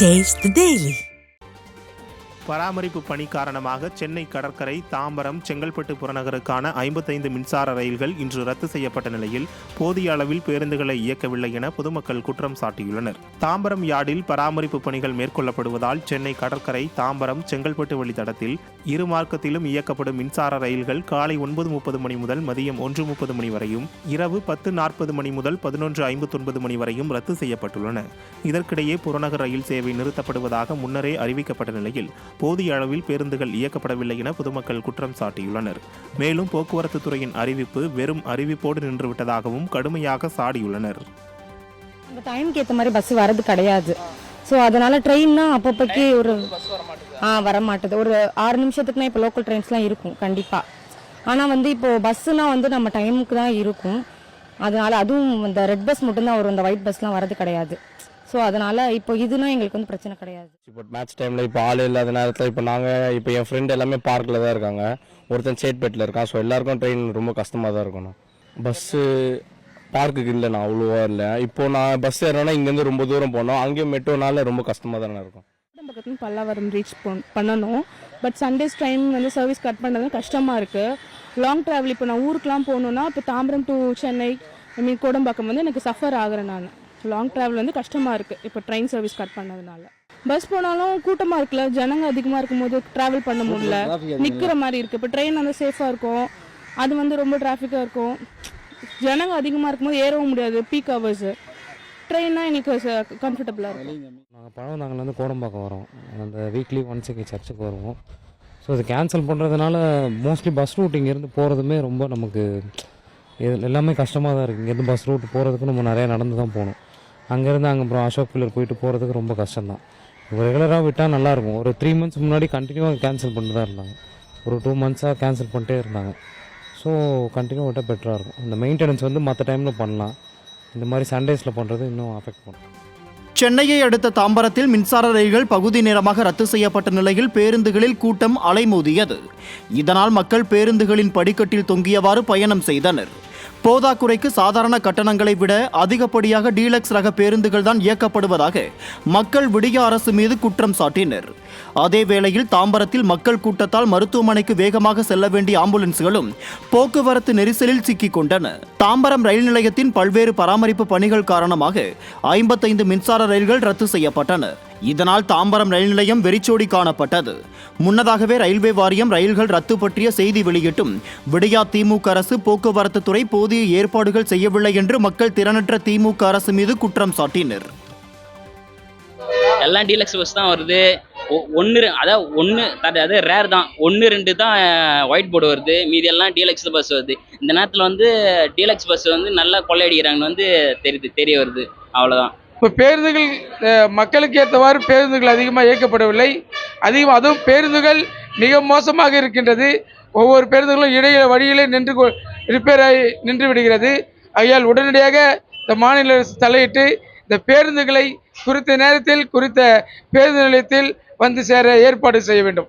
Taste the Daily. பராமரிப்பு பணி காரணமாக சென்னை கடற்கரை தாம்பரம் செங்கல்பட்டு புறநகருக்கான ஐம்பத்தைந்து மின்சார ரயில்கள் இன்று ரத்து செய்யப்பட்ட நிலையில் போதிய அளவில் பேருந்துகளை இயக்கவில்லை என பொதுமக்கள் குற்றம் சாட்டியுள்ளனர். தாம்பரம் யார்டில் பராமரிப்பு பணிகள் மேற்கொள்ளப்படுவதால் சென்னை கடற்கரை தாம்பரம் செங்கல்பட்டு வழித்தடத்தில் இரு மார்க்கத்திலும் இயக்கப்படும் மின்சார ரயில்கள் காலை ஒன்பது முப்பது மணி முதல் மதியம் ஒன்று முப்பது மணி வரையும் இரவு பத்து நாற்பது மணி முதல் பதினொன்று ஐம்பத்தொன்பது மணி வரையும் ரத்து செய்யப்பட்டுள்ளன. இதற்கிடையே புறநகர் ரயில் சேவை நிறுத்தப்படுவதாக முன்னரே அறிவிக்கப்பட்ட நிலையில் போதிய அளவில் பேருந்துகள் இயக்கப்படவில்லை என பொதுமக்கள் குற்றம் சாட்டியுள்ளனர். மேலும் போக்குவரத்து துறையின் அறிவிப்பு வெறும் அறிவிப்போடு நின்றுவிட்டதாகவும் கடுமையாக சாடியுள்ளனர். இந்த டைம்க்கு ஏற்ற மாதிரி பஸ் வரது கிடையாது. ஸோ அதனால ட்ரெயின்னா அப்பப்போக்கி ஒரு ஆ வர மாட்டுது ஒரு ஆறு நிமிஷத்துக்குனா இப்போ லோக்கல் ட்ரெயின்ஸ்லாம் இருக்கும் கண்டிப்பாக ஆனால் வந்து இப்போ பஸ்ஸுனா வந்து நம்ம டைமுக்கு தான் இருக்கும். அதனால அதுவும் இந்த ரெட் பஸ் மட்டும்தான் வரும். இந்த ஒயிட் பஸ்லாம் வரது கிடையாது. ஸோ அதனால இப்போ இதுனா எங்களுக்கு வந்து பிரச்சனை கிடையாது. இப்போ மேட்ச் டைமில் இப்போ ஆள் இல்லாத நேரத்தில் இப்போ நாங்கள் இப்போ என் ஃப்ரெண்ட் எல்லாமே பார்க்கில் தான் இருக்காங்க. ஒருத்தன் சேட்பேட்டில் இருக்கான். ஸோ எல்லாருக்கும் ட்ரெயின் ரொம்ப கஷ்டமாக தான் இருக்கணும். பஸ்ஸு பார்க்குக்கு இல்லைண்ணா அவ்வளோவா இல்லை. இப்போ நான் பஸ் ஏறேன்னா இங்கேருந்து ரொம்ப தூரம் போனோம் அங்கேயும் மெட்ரோனால ரொம்ப கஷ்டமாக தானே இருக்கும். பக்கத்துல பல்லாவரம் ரீச் பண்ணணும். பட் சண்டேஸ் டைம் வந்து சர்வீஸ் கட் பண்ணுறது கஷ்டமாக இருக்குது லாங் ட்ராவல் இப்போ நான் ஊருக்குலாம் போகணுன்னா இப்போ Tambaram to Chennai I mean Kodambakkam வந்து எனக்கு சஃபர் ஆகுறேன் நான் லாங் ட்ராவல் வந்து கஷ்டமாக இருக்குது இப்போ ட்ரெயின் சர்வீஸ் கட் பண்ணதுனால. பஸ் போனாலும் கூட்டமாக இருக்குல்ல? ஜனங்க அதிகமாக இருக்கும்போது ட்ராவல் பண்ண முடியல. நிற்கிற மாதிரி இருக்குது இப்போ ட்ரெயின் வந்து சேஃபாக இருக்கும். அது வந்து ரொம்ப டிராஃபிக்காக இருக்கும். ஜனங்க அதிகமாக இருக்கும்போது ஏறவும் முடியாது. பீக் ஹவர்ஸு ட்ரெயின்னா எங்களுக்கு கம்ஃபர்டபுளாக இருக்கும். நாங்கள் பழவந்தாங்கலேருந்து கோடம்பாக்கம் வரோம். அந்த வீக்லி ஒன்ஸ் இங்கே சர்ச்சுக்கு வருவோம். ஸோ இது கேன்சல் பண்ணுறதுனால மோஸ்ட்லி பஸ் ரூட் இங்கேருந்து போகிறதுமே ரொம்ப நமக்கு இது எல்லாமே கஷ்டமாக தான் இருக்குது இங்கேருந்து பஸ் ரூட் போகிறதுக்கு நம்ம நிறையா நடந்து தான் போகணும். அங்கேருந்து அங்கே அப்புறம் அசோக் பில்லர் போயிட்டு போகிறதுக்கு ரொம்ப கஷ்டம்தான். இப்போ ரெகுலராக விட்டால் நல்லாயிருக்கும். ஒரு த்ரீ மந்த்ஸ் முன்னாடி கண்டினியூவாக கேன்சல் பண்ணிட்டு தான் இருந்தாங்க. ஒரு டூ மந்த்ஸாக கேன்சல் பண்ணிட்டே இருந்தாங்க. ஸோ கண்டினியூ விட்டால் பெட்டராக இருக்கும். இந்த மெயின்டெனன்ஸ் வந்து மற்ற டைமில் பண்ணலாம். இந்த மாதிரி சண்டேஸில் பண்ணுறது இன்னும் அஃபெக்ட் பண்ணும். சென்னையை அடுத்த தாம்பரத்தில் மின்சார ரயில்கள் பகுதி நேரமாக ரத்து செய்யப்பட்ட நிலையில் பேருந்துகளில் கூட்டம் அலைமோதியது. இதனால் மக்கள் பேருந்துகளின் படிக்கட்டில் தொங்கியவாறு பயணம் செய்தனர். போதாக்குறைக்கு சாதாரண கட்டணங்களை விட அதிகப்படியாக டீலக்ஸ் ரக பேருந்துகள் தான் இயக்கப்படுவதாக மக்கள் விடிய அரசு மீது குற்றம் சாட்டினர். அதே வேளையில் தாம்பரத்தில் மக்கள் கூட்டத்தால் மருத்துவமனைக்கு வேகமாக செல்ல வேண்டிய ஆம்புலன்ஸ்களும் போக்குவரத்து நெரிசலில் சிக்கிக் கொண்டன. தாம்பரம் ரயில் நிலையத்தின் பல்வேறு பராமரிப்பு பணிகள் காரணமாக ஐம்பத்தைந்து மின்சார ரயில்கள் ரத்து செய்யப்பட்டன. இதனால் தாம்பரம் ரயில் நிலையம் வெறிச்சோடி காணப்பட்டது. முன்னதாகவே ரயில்வே வாரியம் ரயில்கள் ரத்து பற்றிய செய்தி வெளியிட்டும். விடியா திமுக அரசு போக்குவரத்து துறை போதிய ஏற்பாடுகள் செய்யவில்லை என்று மக்கள் திறனற்ற திமுக அரசு மீது குற்றம் சாட்டினர். எல்லாம் டீலக்ஸ் பஸ் தான் வருது. ஒன்று அதாவது ஒன்று அதாவது ரேர் தான். ஒன்று ரெண்டு தான் ஒயிட் போர்டு வருது. மீதி எல்லாம் டீலக்ஸ் பஸ் வருது. இந்த நேரத்தில் வந்து டீலக்ஸ் பஸ் வந்து நல்லா கொள்ளையடிக்கிறாங்கன்னு வந்து தெரியுது தெரிய வருது. அவ்வளோதான் இப்போ பேருந்துகள் மக்களுக்கு ஏற்றவாறு பேருந்துகள் அதிகமாக இயக்கப்படவில்லை. அதிகம் அதுவும் பேருந்துகள் மிக மோசமாக இருக்கின்றது. ஒவ்வொரு பேருந்துகளும் இடையில வழியிலே நின்று கொ- ரிப்பேர் ஆகி நின்று விடுகிறது. ஆகையால் உடனடியாக இந்த மாநில அரசு தலையிட்டு இந்த பேருந்துகளை குறித்த நேரத்தில் குறித்த பேருந்து நிலையத்தில் வந்து சேர ஏற்பாடு செய்ய வேண்டும்.